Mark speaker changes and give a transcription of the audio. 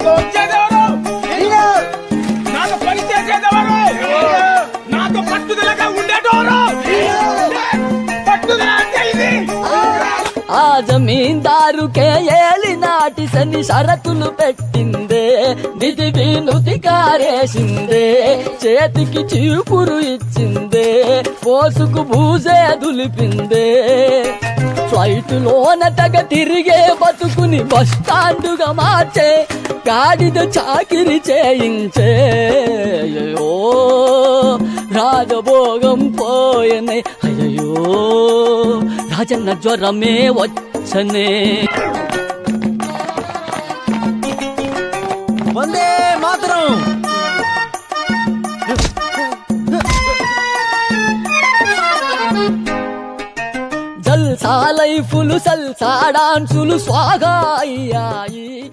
Speaker 1: అది వచ్చేదెవరు నాతో పని చేసేదెవరు నాతో పట్టుదలగా ఉండేటోరు పట్టుదల అంటే ఇది.
Speaker 2: ఆ. జమీందారుకే ఏలి నాటి శని షరతులు పెట్టిందే నిధి నుతి కారేసిందే చేతికి చీపురు ఇచ్చిందే పోసుకు బూజే దులిపిందే. ఫ్లైట్ లోన తగ తిరిగే బతుకుని బస్ మార్చే గాడిద చాకిరి చేయించే. అయ్యో రాజభోగం పోయనే. అయ్యో రాజన్న జ్వరమే వచ్చనే.
Speaker 3: వందే మాత్రం.
Speaker 2: సల్సా లైఫులు సల్సా డాన్సులు స్వాగా అయ్యాయి.